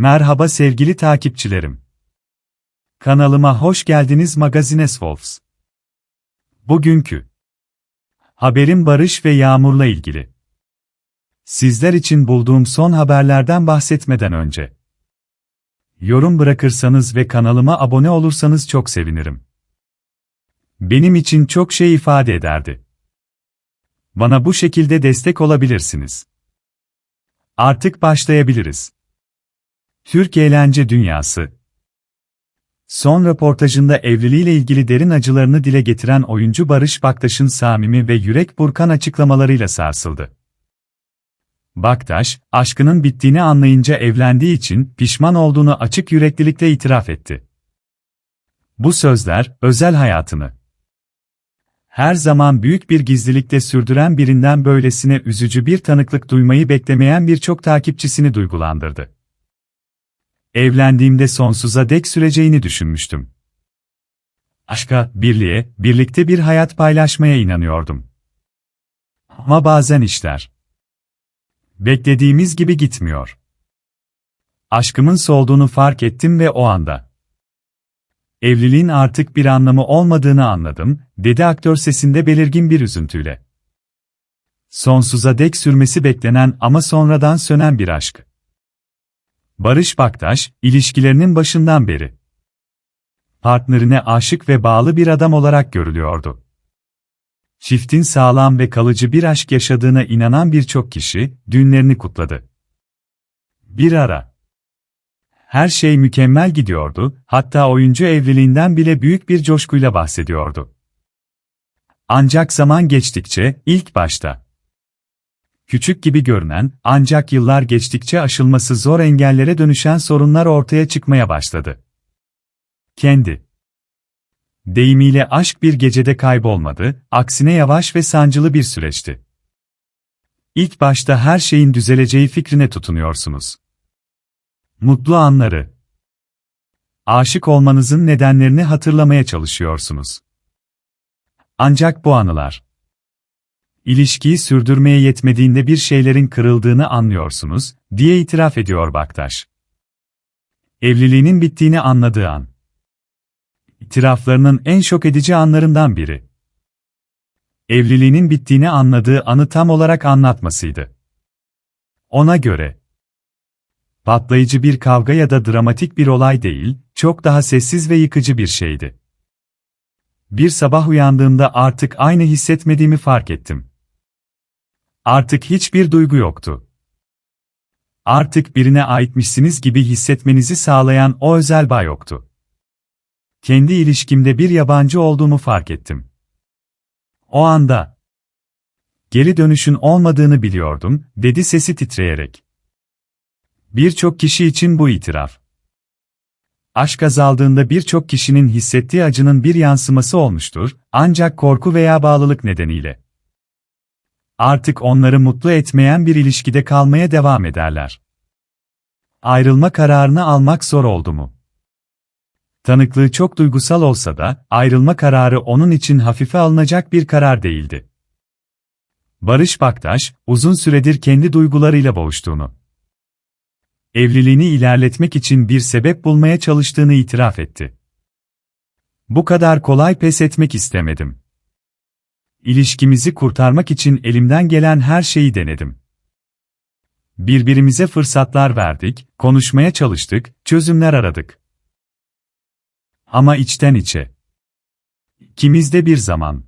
Merhaba sevgili takipçilerim. Kanalıma hoş geldiniz Magazines Wolves. Bugünkü haberim Barış ve Yağmur'la ilgili. Sizler için bulduğum son haberlerden bahsetmeden önce yorum bırakırsanız ve kanalıma abone olursanız çok sevinirim. Benim için çok şey ifade ederdi. Bana bu şekilde destek olabilirsiniz. Artık başlayabiliriz. Türk eğlence dünyası. Son röportajında evliliğiyle ilgili derin acılarını dile getiren oyuncu Barış Baktaş'ın samimi ve yürek burkan açıklamalarıyla sarsıldı. Baktaş, aşkının bittiğini anlayınca evlendiği için pişman olduğunu açık yüreklilikle itiraf etti. Bu sözler, özel hayatını her zaman büyük bir gizlilikte sürdüren birinden böylesine üzücü bir tanıklık duymayı beklemeyen birçok takipçisini duygulandırdı. Evlendiğimde sonsuza dek süreceğini düşünmüştüm. Aşka, birliğe, birlikte bir hayat paylaşmaya inanıyordum. Ama bazen işler beklediğimiz gibi gitmiyor. Aşkımın solduğunu fark ettim ve o anda evliliğin artık bir anlamı olmadığını anladım, dedi aktör sesinde belirgin bir üzüntüyle. Sonsuza dek sürmesi beklenen ama sonradan sönen bir aşk. Barış Baktaş, ilişkilerinin başından beri partnerine aşık ve bağlı bir adam olarak görülüyordu. Çiftin sağlam ve kalıcı bir aşk yaşadığına inanan birçok kişi, düğünlerini kutladı. Bir ara. Her şey mükemmel gidiyordu, hatta oyuncu evliliğinden bile büyük bir coşkuyla bahsediyordu. Ancak zaman geçtikçe, ilk başta, küçük gibi görünen, ancak yıllar geçtikçe aşılması zor engellere dönüşen sorunlar ortaya çıkmaya başladı. Kendi deyimiyle aşk bir gecede kaybolmadı, aksine yavaş ve sancılı bir süreçti. İlk başta her şeyin düzeleceği fikrine tutunuyorsunuz. Mutlu anları. Aşık olmanızın nedenlerini hatırlamaya çalışıyorsunuz. Ancak bu anılar ilişkiyi sürdürmeye yetmediğinde bir şeylerin kırıldığını anlıyorsunuz, diye itiraf ediyor Baktaş. Evliliğinin bittiğini anladığı an. İtiraflarının en şok edici anlarından biri. Evliliğinin bittiğini anladığı anı tam olarak anlatmasıydı. Ona göre, patlayıcı bir kavga ya da dramatik bir olay değil, çok daha sessiz ve yıkıcı bir şeydi. Bir sabah uyandığımda artık aynı hissetmediğimi fark ettim. Artık hiçbir duygu yoktu. Artık birine aitmişsiniz gibi hissetmenizi sağlayan o özel bağ yoktu. Kendi ilişkimde bir yabancı olduğumu fark ettim. O anda geri dönüşün olmadığını biliyordum, dedi sesi titreyerek. Birçok kişi için bu itiraf. Aşk azaldığında birçok kişinin hissettiği acının bir yansıması olmuştur, ancak korku veya bağlılık nedeniyle. Artık onları mutlu etmeyen bir ilişkide kalmaya devam ederler. Ayrılma kararını almak zor oldu mu? Tanıklığı çok duygusal olsa da, ayrılma kararı onun için hafife alınacak bir karar değildi. Barış Baktaş, uzun süredir kendi duygularıyla boğuştuğunu, evliliğini ilerletmek için bir sebep bulmaya çalıştığını itiraf etti. Bu kadar kolay pes etmek istemedim. İlişkimizi kurtarmak için elimden gelen her şeyi denedim. Birbirimize fırsatlar verdik, konuşmaya çalıştık, çözümler aradık. Ama içten içe. İkimiz bir zaman.